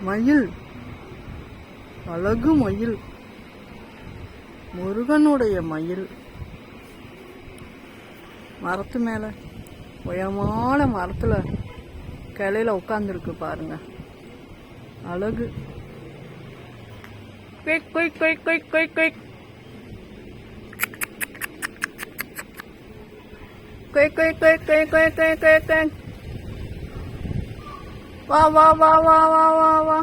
மயில். அழகு மயில். முருகனுடைய மயில். மரத்து மேல உயமான மரத்துல கிளையில உட்காந்துருக்கு பாருங்க. அழகு. Quick quick quick quick quick quick quick quick quick quick quick quick quick quick வா வா வா வா வா வா வா.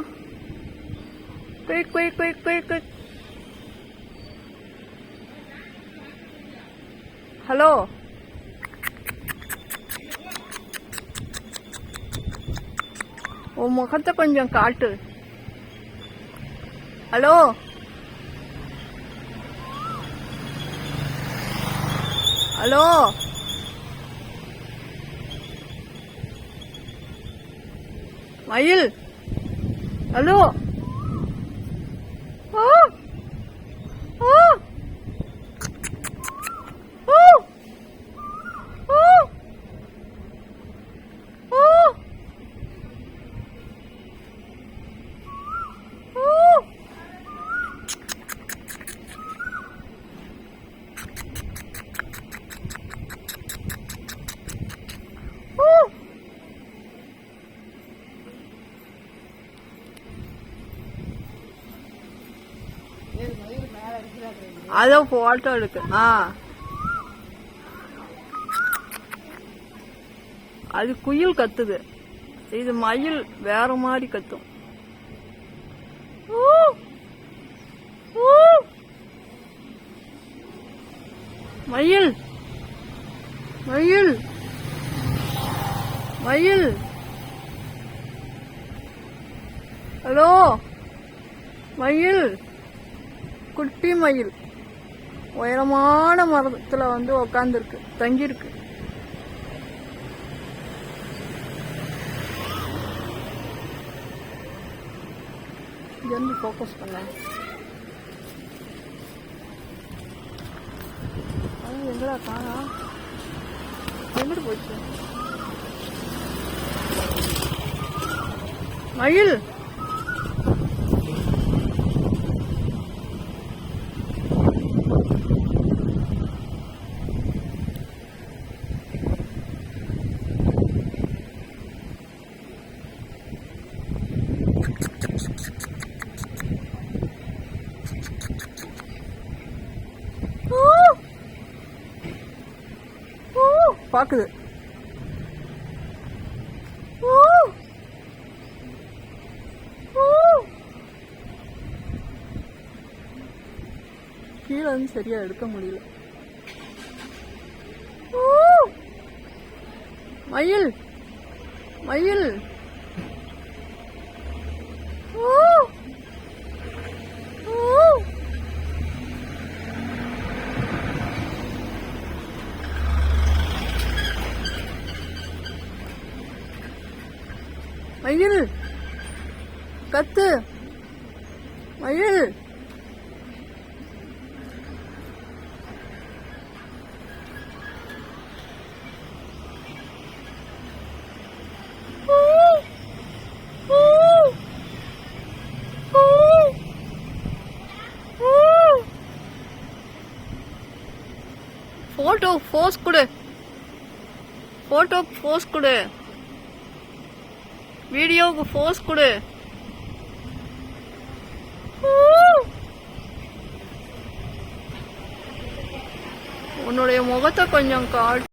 Quick quick quick quick quick hello உன் முகத்தை கொஞ்சம் காட்டு. ஹலோ ஹலோ மயில் ஹலோ ஆ ஆ ஆ ஆ ஆ ஆ ஆ அதோ போட்டோ எடுக்கு. ஆ. அது குயில் கத்துது. இது மயில் வேற மாதிரி கத்தும். மயில்! மயில்! மயில்! ஹலோ! மயில்! குட்டி மயில் உயரமான மரத்துல வந்து உக்காந்துருக்கு. தங்கியிருக்கு. இருந்து ஃபோக்கஸ் பண்ண. அது எங்கடா காணா? எங்கிட்டு போச்சு? மயில்! パーク கீழே வந்து சரியா எடுக்க முடியல. மயில்! மயில்! மயில்! கத்து! மயில்! போட்டோ போஸ் கொடு. போட்டோ போஸ் கொடு. வீடியோவுக்கு போஸ் கொடு. உன்னுடைய முகத்தை கொஞ்சம் காட்டு